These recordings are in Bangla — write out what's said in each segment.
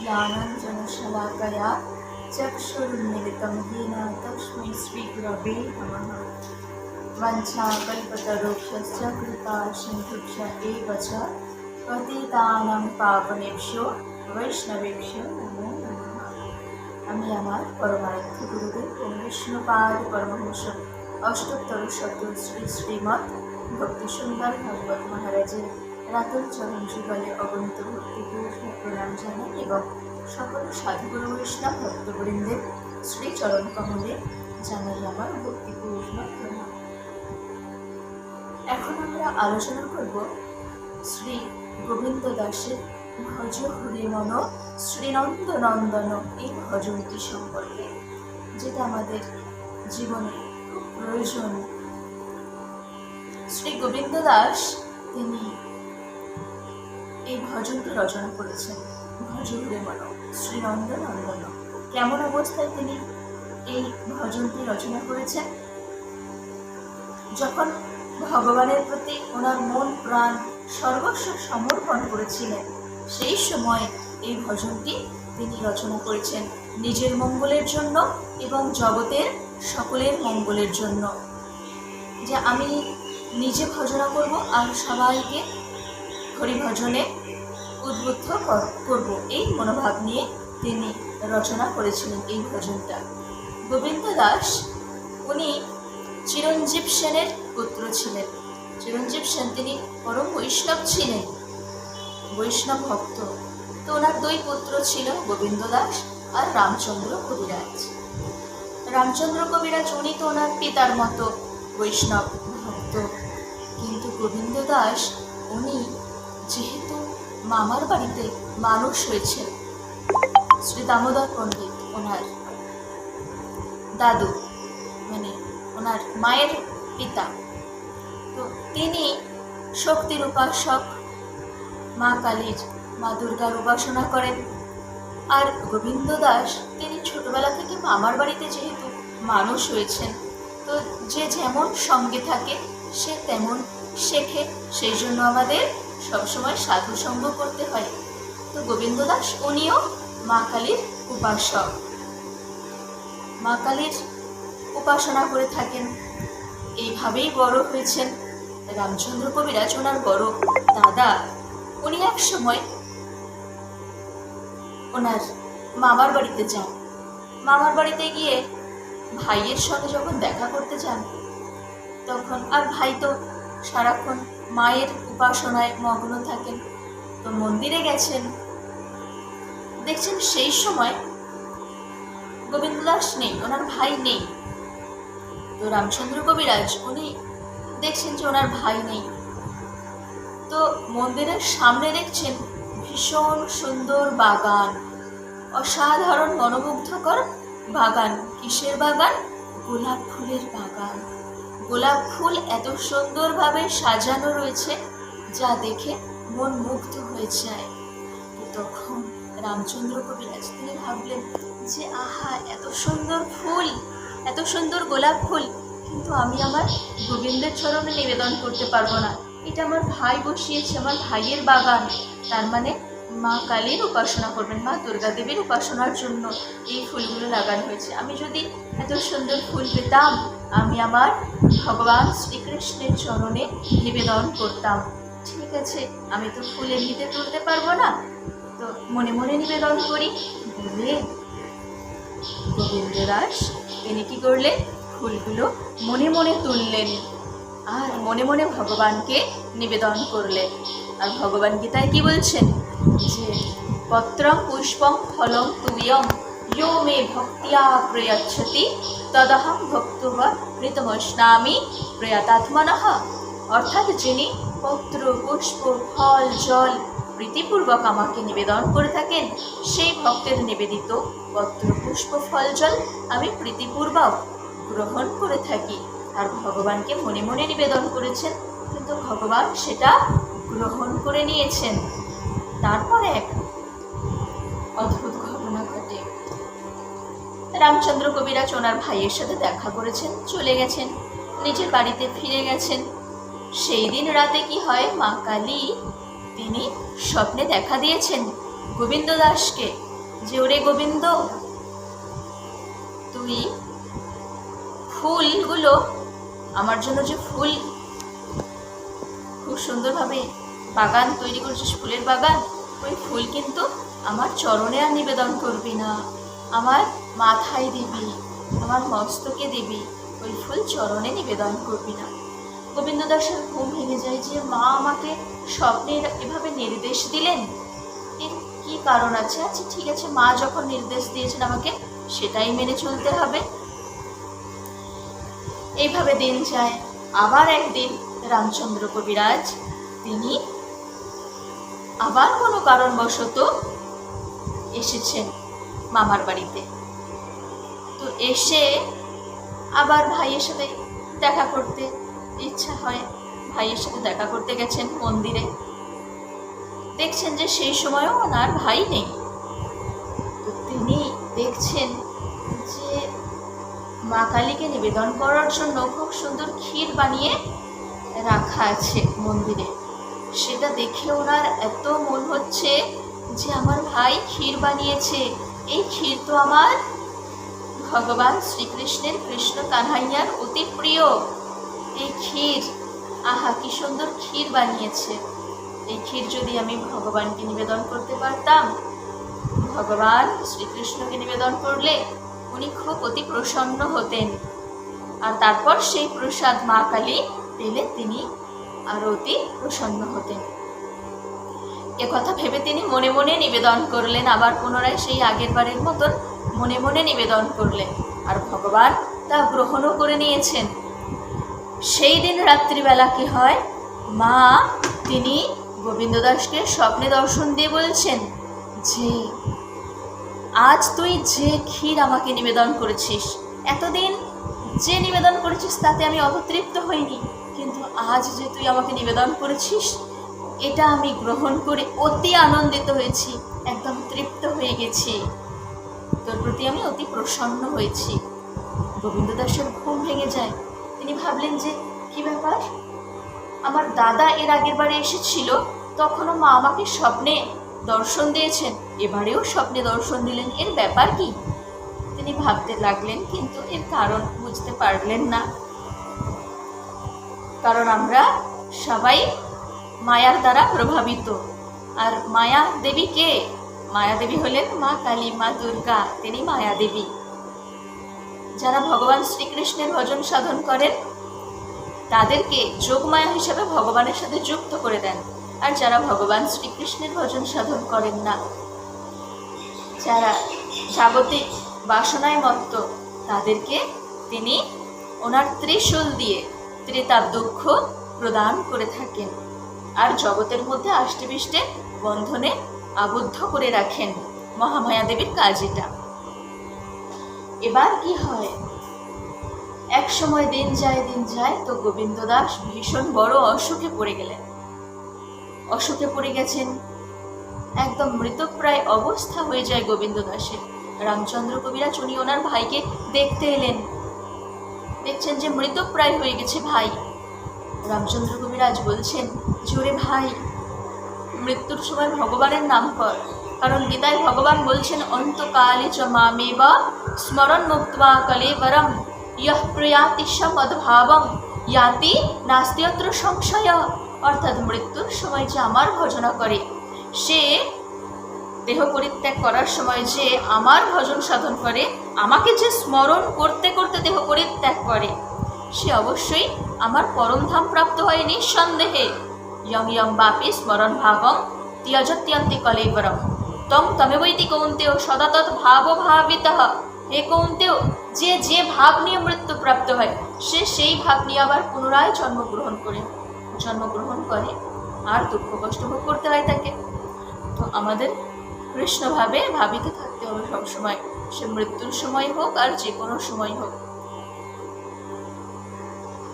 ज्ञानाञ्जनशलाकया चक्षुरुन्मिलितं येन तस्मै श्रीगुरवे नमः वञ्चाकल्पतरुक्षस्य कृपा सिन्धुभ्य एव च पतितानां पावनेभ्यो বৈষ্ণবেভ্যো নমো নমঃ আমি আমার পরমারাধ্য গুরুদেব ও বিষ্ণুপাদ পরমহংস অষ্টোত্তর শত শ্রী শ্রীমৎ ভক্তি সুন্দর ভগবত মহারাজের রাতুল চরণ যুগলে অগণিত ভক্তিপূর্ণ প্রণাম জানাই এবং সকল সাধুগুরু বৈষ্ণব ভক্তবৃন্দের শ্রী চরণ কমলে জানাই আমার ভক্তিপূর্ণ প্রণাম। এখন আমরা আলোচনা করব শ্রী গোবিন্দ দাসের ভজ হরি মন শ্রীনন্দ নন্দন এই ভজনটি সম্পর্কে, যেটা আমাদের জীবনে খুব প্রয়োজন। শ্রী গোবিন্দ দাস, তিনি এই ভজনটি রচনা করেছেন। ভজন হরি মন শ্রীনন্দ নন্দন কেমন অবস্থায় তিনি এই ভজনটি রচনা করেছেন? যখন ভগবানের প্রতি ওনার মন, প্রাণ, সর্বস্ব সমর্পণ করেছিলেন, সেই সময় এই ভজনটি তিনি রচনা করেছেন নিজের মঙ্গলের জন্য এবং জগতের সকলের মঙ্গলের জন্য। যে আমি নিজে ভজনা করব আর সবাইকে হরিভজনে উদ্বুদ্ধ করব। এই মনোভাব নিয়ে তিনি রচনা করেছিলেন এই ভজনটা। গোবিন্দ দাস, উনি চিরঞ্জীব সেনের পুত্র ছিলেন। চিরঞ্জীব সেন তিনি পরম বৈষ্ণব ছিলেন। বৈষ্ণব ভক্ত। তো ওনার দুই পুত্র ছিল গোবিন্দ দাস আর রামচন্দ্র কবিরাজ। রামচন্দ্র কবিরাজ, উনি তো ওনার পিতার মতো বৈষ্ণব ভক্ত। কিন্তু গোবিন্দ দাস, উনি মামার বাড়িতে মানুষ হয়েছে। শ্রী দামোদর পণ্ডিত ওনার দাদু মানে ওনার মায়ের পিতা। তো তিনি শক্তির উপাসক, মা কালীর, মা দুর্গার উপাসনা করেন। আর গোবিন্দ দাস, তিনি ছোটবেলা থেকে মামার বাড়িতে যেহেতু মানুষ হয়েছেন, তো যে যেমন সঙ্গে থাকে, সে তেমন শেখে। সেই জন্য আমাদের সবসময় সাধু সঙ্গ করতে হয়। তো গোবিন্দ দাস উনিও মা কালীর উপাসক। মা কালীর উপাসনা করে থাকেন। এইভাবেই বড় হয়েছেন রামচন্দ্র কবিরাজ ওনার বড় দাদা। উনি এক সময় ওনার মামার বাড়িতে যান। মামার বাড়িতে গিয়ে ভাইয়ের সঙ্গে যখন দেখা করতে যান, তখন আর ভাই তো সারাক্ষণ মায়ের উপাসনায় মগ্ন থাকেন। তো মন্দিরে গেছেন। দেখছেন সেই সময় গোবিন্দদাস নেই, ওনার ভাই নেই। তো রামচন্দ্র কবিরাজ, উনি দেখছেন যে ওনার ভাই নেই। তো মন্দিরের সামনে দেখছেন ভীষণ সুন্দর বাগান, অসাধারণ মনোমুগ্ধকর বাগান, কিসের বাগান? গোলাপ ফুলের বাগান। গোলাপ ফুল এত সুন্দরভাবে সাজানো রয়েছে যা দেখে মন মুগ্ধ হয়ে যায়। তখন রামচন্দ্র কবিরাজ তিনি ভাবলেন যে, আহা, এত সুন্দর ফুল, এত সুন্দর গোলাপ ফুল। কিন্তু আমি আমার গোবিন্দের চরণে নিবেদন করতে পারব না। এটা আমার ভাই বসিয়েছে, আমার ভাইয়ের বাগান। তার মানে মা কালীর উপাসনা করবেন, মা দুর্গা দেবীর উপাসনার জন্য এই ফুলগুলো লাগানো হয়েছে। আমি যদি এত সুন্দর ফুল পেতাম, আমি আমার ভগবান শ্রীকৃষ্ণের চরণে নিবেদন করতাম। ঠিক আছে, আমি তো ফুল এমনিতে তুলতে পারব না। তো মনে মনে নিবেদন করি, বলে গোবিন্দ দাস তিনি কী করলেন? ফুলগুলো মনে মনে তুললেন আর মনে মনে ভগবানকে নিবেদন করলেন। আর ভগবান গীতায় কি বলছেন? তুয়ম মে প্রয়চ্ছতি। তদহম অর্থাৎ যিনি পত্র, পুষ্প, ফল, জল প্রীতিপূর্বক আমাকে নিবেদন করে থাকেন, সেই ভক্তের নিবেদিত পত্র, পুষ্প, ফল, জল আমি প্রীতিপূর্বক গ্রহণ করে থাকি। আর ভগবানকে মনে মনে নিবেদন করেছেন, কিন্তু ভগবান সেটা গ্রহণ করে নিয়েছেন। তারপর এক অদ্ভুত ঘটনা ঘটে। রামচন্দ্র কবিরাজ ওনার ভাইয়ের সাথে দেখা করেছেন, চলে গেছেন, নিজের বাড়িতে ফিরে গেছেন। সেই দিন রাতে কি হয়, মা কালী তিনি স্বপ্নে দেখা দিয়েছেন গোবিন্দ দাসকে যে, ওরে গোবিন্দ, তুই ফুলগুলো, আমার জন্য যে ফুল, খুব সুন্দরভাবে বাগান তৈরি করছিস ফুলের বাগান? ওই ফুল কিন্তু আমার চরণে আর নিবেদন করবি না। আমার মাথায় দিবি, আমার মস্তকে দিবি, ওই ফুল চরণে নিবেদন করবি না। গোবিন্দ দাসের ঘুম ভেঙে যায় যে মা আমাকে স্বপ্নে এভাবে নির্দেশ দিলেন। এর কি কারণ আছে? আচ্ছা ঠিক আছে, মা যখন নির্দেশ দিয়েছেন আমাকে, সেটাই মেনে চলতে হবে। এইভাবে দিন যায়। আবার একদিন রামচন্দ্র কবিরাজ, তিনি আবার কোনো কারণবশত এসেছেন মামার বাড়িতে। তো এসে আবার ভাইয়ের সাথে দেখা করতে ইচ্ছা হয়। ভাইয়ের সাথে দেখা করতে গেছেন মন্দিরে। দেখছেন যে সেই সময়ও ওনার ভাই নেই। তো তিনি দেখছেন যে মা কালীকে নিবেদন করার জন্য খুব সুন্দর ক্ষীর বানিয়ে রাখা আছে মন্দিরে। সেটা দেখে ওনার এত মন হচ্ছে যে আমার ভাই ক্ষীর বানিয়েছে। এই ক্ষীর তো আমার ভগবান শ্রীকৃষ্ণের কৃষ্ণ কানহাইয়ার অতি প্রিয়। এই ক্ষীর, আহা, কি সুন্দর ক্ষীর বানিয়েছে। এই ক্ষীর যদি আমি ভগবানকে নিবেদন করতে পারতাম, ভগবান শ্রীকৃষ্ণকে নিবেদন করলে উনি খুব অতি প্রসন্ন হতেন। আর তারপর সেই প্রসাদ মা কালী পেলে তিনি আরও অতি প্রসন্ন হতেন কথা ভেবে তিনি মনে মনে নিবেদন করলেন, আবার পুনরায় সেই আগের বারের মতন মনে মনে নিবেদন করলেন। আর ভগবান তা গ্রহণও করে নিয়েছেন। সেই দিন রাত্রিবেলা কি হয়? মা, তিনি গোবিন্দ দাসকে স্বপ্নে দর্শন দিয়ে বলছেন যে আজ তুই যে ক্ষীর আমাকে নিবেদন করেছিস, এতদিন যে নিবেদন করেছিস তাতে আমি অবতৃপ্ত হইনি। আজ যে তুই আমাকে নিবেদন করেছিস, এটা আমি গ্রহণ করে অতি আনন্দিত হয়েছি, একদম তৃপ্ত হয়ে গেছি। তোর প্রতি আমি অতি প্রসন্ন হয়েছি। গোবিন্দ দাসের ঘুম ভেঙে যায়। তিনি ভাবলেন যে, কি ব্যাপার? আমার দাদা এর আগের বারে এসেছিল, তখনও মা আমাকে স্বপ্নে দর্শন দিয়েছেন। এবারেও স্বপ্নে দর্শন দিলেন, এর ব্যাপার কি? তিনি ভাবতে লাগলেন, কিন্তু এর কারণ বুঝতে পারলেন না। কারণ আমরা সবাই মায়ার দ্বারা প্রভাবিত। আর মায়া দেবী কে? মায়া দেবী হলেন মা কালী, মা দুর্গা, তিনি মায়া দেবী। যারা ভগবান শ্রীকৃষ্ণের ভজন সাধন করেন, তাদেরকে যোগমায়া হিসাবে ভগবানের সাথে যুক্ত করে দেন। আর যারা ভগবান শ্রীকৃষ্ণের ভজন সাধন করেন না, যারা জাগতিক বাসনায় মত্ত, তাদেরকে তিনি ওনার ত্রিশূল দিয়ে ত্রিতাপ দুঃখ প্রদান করে থাকেন আর জগতের মধ্যে আষ্টেপৃষ্টে বন্ধনে আবদ্ধ করে রাখেন মহামায়া দেবীর কাজ এটা এবার কি হয়? এক সময় দিন যায় দিন যায়, তো গোবিন্দ দাস ভীষণ বড় অসুখে পড়ে গেলেন। অসুখে পড়ে গেছেন। একদম মৃতপ্রায় অবস্থা হয়ে যায় গোবিন্দ দাসের রামচন্দ্র কবিরাজ উনি ওনার ভাইকে দেখতে এলেন। দেখছেন যে মৃতপ্রায় হয়ে গেছে ভাই। রামচন্দ্র কবিরাজ বলছেন, জোরে ভাই, মৃত্যুর সময় ভগবানের নাম কর। কারণ গীতায় ভগবান বলছেন, অন্তকালে চ মামেবা স্মরণ মুক্তবা কলেবরম। ইহ প্রয়াতি সমদ্ভাবম ইয়াতি নাস্তিয়ত্র সংশয়। অর্থাৎ মৃত্যুর সময় যে আমার ভজনা করে, সে দেহ পরিত্যাগ করার সময় যে আমার ভজন সাধন করে, আমাকে যে স্মরণ করতে করতে দেহ পরিত্যাগ করে, সে অবশ্যই আমার পরমধাম প্রাপ্ত হয় নিঃসন্দেহে। ইয়ং ইয়ং বাপি স্মরণ ভাবম ত্যজত্যন্তি কলেবরম। তং তমেবৈতি কৌন্তেয় সদা তৎ ভাব ভাবিত হে কৌন্তেও যে যে ভাব নিয়ে মৃত্যু প্রাপ্ত হয়, সে সেই ভাব নিয়ে আবার পুনরায় জন্মগ্রহণ করে জন্মগ্রহণ করে। আর দুঃখ কষ্ট ভোগ করতে হয় তাকে। তো আমাদের কৃষ্ণভাবে ভাবিত থাকতে হবে সবসময়। সে মৃত্যুর সময় হোক আর যে কোনো সময় হোক।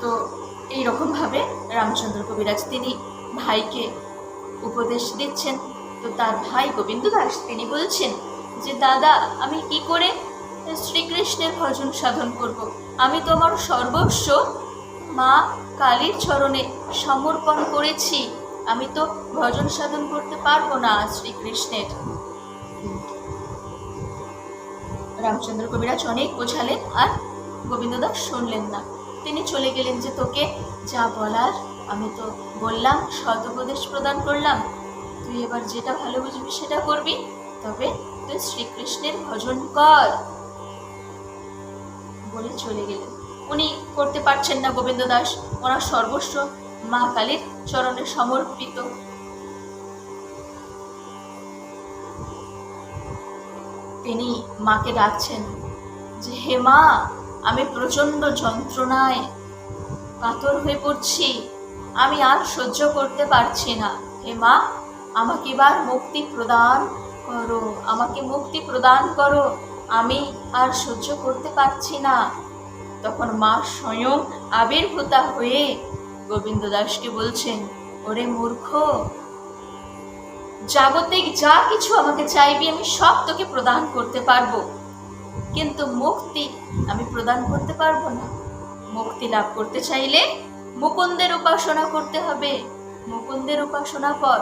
তো এইরকমভাবে রামচন্দ্র কবিরাজ তিনি ভাইকে উপদেশ দিচ্ছেন। তো তার ভাই গোবিন্দ দাস তিনি বলছেন যে, দাদা, আমি কি করে শ্রীকৃষ্ণের ভজন সাধন করব। আমি তো আমার সর্বস্ব। মা কালীর চরণে সমর্পণ করেছি। আমি তো ভজন সাধন করতে পারব না শ্রীকৃষ্ণের। রামচন্দ্র কবিরাজ অনেক বোঝালেন আর গোবিন্দদাস শুনলেন না। তিনি চলে গেলেন যে, তোকে যা বলার আমি তো বললাম সৎ উপদেশ প্রদান করলাম। তুই এবার যেটা ভালো বুঝবি সেটা করবি, তবে তুই শ্রীকৃষ্ণের ভজন কর। বলে চলে গেলেন। উনি করতে পারছেন না গোবিন্দ দাস ওনার সর্বস্ব মা কালীর চরণে সমর্পিত। তিনি মাকে ডাকছেন যে, হে মা, আমি প্রচণ্ড যন্ত্রণায় কাতর হয়ে পড়ছি। আমি আর সহ্য করতে পারছি না। হে মা, আমাকে এবার মুক্তি প্রদান করো, আমাকে মুক্তি প্রদান করো। আমি আর সহ্য করতে পারছি না। তখন মা স্বয়ং আবির্ভূতা হয়ে গোবিন্দ দাসকে বলছেন, ওরে মূর্খ জাগতিক যা কিছু আমাকে চাইবি, আমি সব তোকে প্রদান করতে পারব। কিন্তু মুক্তি আমি প্রদান করতে পারব না। মুক্তি লাভ করতে চাইলে মুকুন্দের উপাসনা করতে হবে। মুকুন্দের উপাসনা কর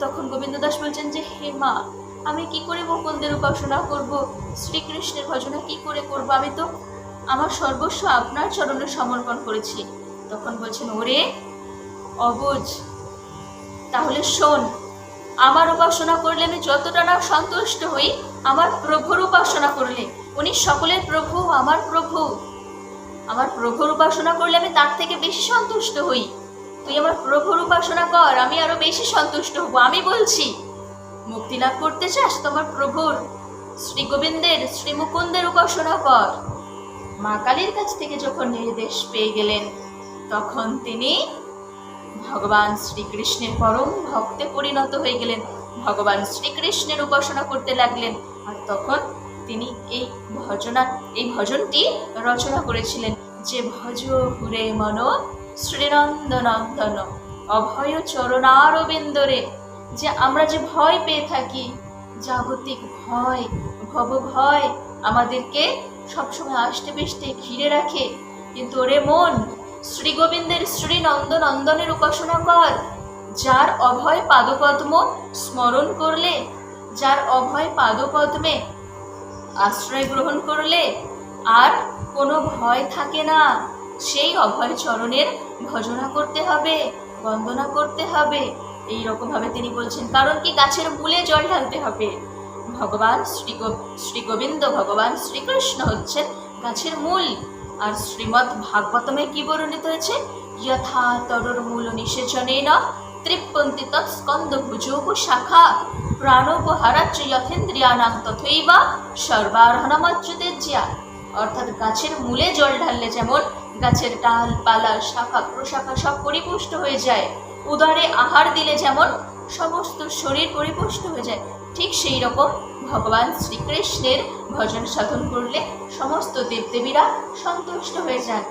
তখন গোবিন্দ দাস বলছেন যে, হে মা, আমি কি করে মুকুন্দের উপাসনা করব? শ্রীকৃষ্ণের ভজনা কি করে করব? আমি তো আমার সর্বস্ব আপনার চরণে সমর্পণ করেছি। তখন বলছেন, ওরে, অবুঝ। তাহলে শোন আমার উপাসনা করলে আমি যতটা না সন্তুষ্ট হই, আমার প্রভুর উপাসনা করলে। উনি সকলের প্রভু, আমার প্রভু। আমার প্রভুর উপাসনা করলে আমি তার থেকে বেশি সন্তুষ্ট হই। তুই আমার প্রভুর উপাসনা কর, আমি আরও বেশি সন্তুষ্ট হব, আমি বলছি। মুক্তি লাভ করতে চাস তোমার প্রভুর? শ্রী গোবিন্দের শ্রী মুকুন্দের উপাসনা কর। মা কালীর কাছ থেকে যখন নির্দেশ পেয়ে গেলেন, তখন তিনি ভগবান শ্রীকৃষ্ণের পরম ভক্তে পরিণত হয়ে গেলেন। ভগবান শ্রীকৃষ্ণের উপাসনা করতে লাগলেন। আর তখন তিনি এই ভজনা, এই ভজনটি রচনা করেছিলেন যে, ভজ হুরে মন শ্রীনন্দনন্দন, অভয় চরণারবিন্দরে, যে আমরা যে ভয় পেয়ে থাকি, জাগতিক ভয়, ভব ভয় আমাদেরকে সবসময় আষ্টে পিষ্টে ঘিরে রাখে। কিন্তু ওরে মন শ্রী গোবিন্দের শ্রী নন্দনন্দনের উপাসনা কর, যার অভয় পাদপদ্ম স্মরণ করলে, যার অভয় পাদপদ্মে আশ্রয় গ্রহণ করলে, আর কোনো ভয় থাকে না। সেই অভয় চরণের ভজনা করতে হবে, বন্দনা করতে হবে। এই রকমভাবে তিনি বলছেন, কারণ কি গাছের মূলে জল ঢালতে হবে। ভগবান শ্রী শ্রী গোবিন্দ ভগবান শ্রীকৃষ্ণ হচ্ছেন গাছের মূল। আর শ্রীমদ্ ভাগবতমে কি বর্ণিত হয়েছে? যথা তরুর মূল নিষেচনেন তৃপ্পন্তি তৎস্কন্দ ভুজোপ শাখা যথেন্দ্রিয়ানাং সর্বারহণমচ্যুতেজ্যা অর্থাৎ গাছের মূলে জল ঢাললে যেমন গাছের ডাল, পালা, শাখা, প্রশাখা সব পরিপুষ্ট হয়ে যায়, উদরে আহার দিলে যেমন সমস্ত শরীর পরিপুষ্ট হয়ে যায় ঠিক সেই রকম ভগবান শ্রীকৃষ্ণের ভজন সাধন করলে সমস্ত দেবদেবীরা সন্তুষ্ট হয়ে যান।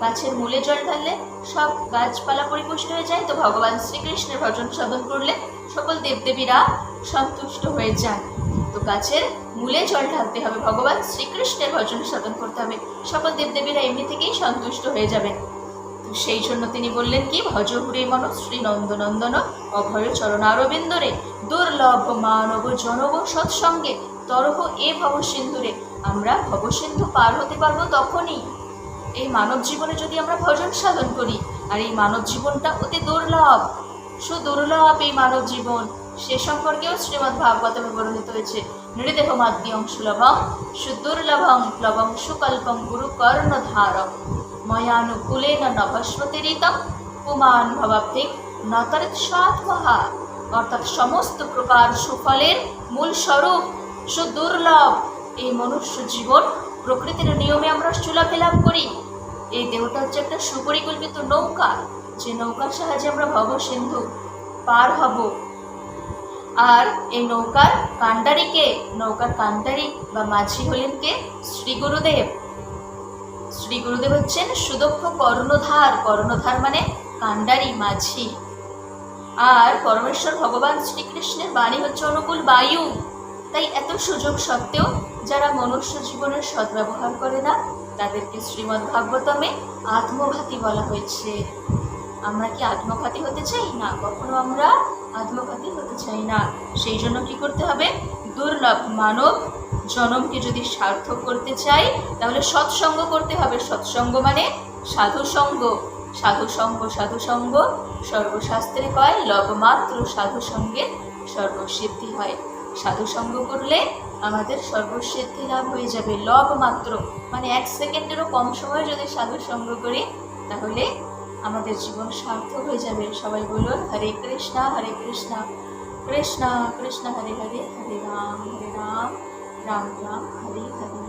গাছের মূলে জল ঢাললে সব গাছপালা পরিপুষ্ট হয়ে যায়। তো ভগবান শ্রীকৃষ্ণের ভজন সাধন করলে সকল দেবদেবীরা সন্তুষ্ট হয়ে যান। তো গাছের মূলে জল ঢালতে হবে। ভগবান শ্রীকৃষ্ণের ভজন সাধন করতে হবে। সকল দেবদেবীরা এমনি থেকেই সন্তুষ্ট হয়ে যাবেন। সেই জন্য তিনি বললেন, কি ভজ হুরে মন শ্রী নন্দনন্দন অভয় চরণারবিন্দরে দুর্লভ মানব জনব সৎসঙ্গে, তরহ এ ভবসিন্ধুরে আমরা ভবসিন্ধু পার হতে পারব তখনই। এই মানব জীবনে যদি আমরা ভজন সাধন করি, আর এই মানব জীবনটা অতি দুর্লভ, সুদুর্লভ এই মানব জীবন, সে সম্পর্কেও শ্রীমৎ ভাগবতমে বর্ণিত হয়েছে। নৃদেহ মাদ্যম সুলভম, সুদুর্লভম প্লবম সুকল্পম গুরু কর্ণধারম ময়ানুকূলেন নভস্মতিরিতম পুমান ভবাব্ধিক নতরিত সাত্মহা অর্থাৎ সমস্ত প্রকার সুফলের মূল স্বরূপ সুদুর্লভ এই মনুষ্য জীবন প্রকৃতির নিয়মে আমরা সুলভে লাভ করি। এই দেহটা হচ্ছে একটা সুপরিকল্পিত নৌকা। যে নৌকার সাহায্যে আমরা ভব সিন্ধু পার হব। আর এই নৌকার কাণ্ডারিকে, নৌকার কাণ্ডারি বা মাঝি হলেন কে? শ্রী গুরুদেব। শ্রী গুরুদেব হচ্ছেন সুদক্ষ কর্ণধার। কর্ণধার মানে কাণ্ডারি, মাঝি। আর পরমেশ্বর ভগবান শ্রীকৃষ্ণের বাণী হচ্ছে অনুকূল বায়ু। তাই এত সুযোগ সত্ত্বেও যারা মনুষ্য জীবনের সদ্ব্যবহার করে না, তাদেরকে শ্রীমদ্ ভাগবতমে আত্মঘাতী বলা হয়েছে। আমরা কি আত্মঘাতী হতে চাই? না, কখনো আমরা আত্মঘাতী হতে চাই না। সেই জন্য কি করতে হবে? দুর্লভ মানব জনমকে যদি সার্থক করতে চাই, তাহলে সৎসঙ্গ করতে হবে। সৎসঙ্গ মানে সাধু সঙ্গ সাধু সঙ্গ সাধু সঙ্গ সর্বশাস্ত্রে কয় লবমাত্র সাধু সঙ্গে সর্বসিদ্ধি হয়। সাধু সঙ্গ করলে আমাদের সর্বসিদ্ধি লাভ হয়ে যাবে। লব মানে এক সেকেন্ডেরও কম সময় যদি সাধু সঙ্গ করি, তাহলে আমাদের জীবন সার্থক হয়ে যাবে। সবাই বলুন, হরে কৃষ্ণা হরে কৃষ্ণা। কৃষ্ণা, কৃষ্ণ, হরে হরে হরে রাম হরে রাম। রাম রাম হরে হরে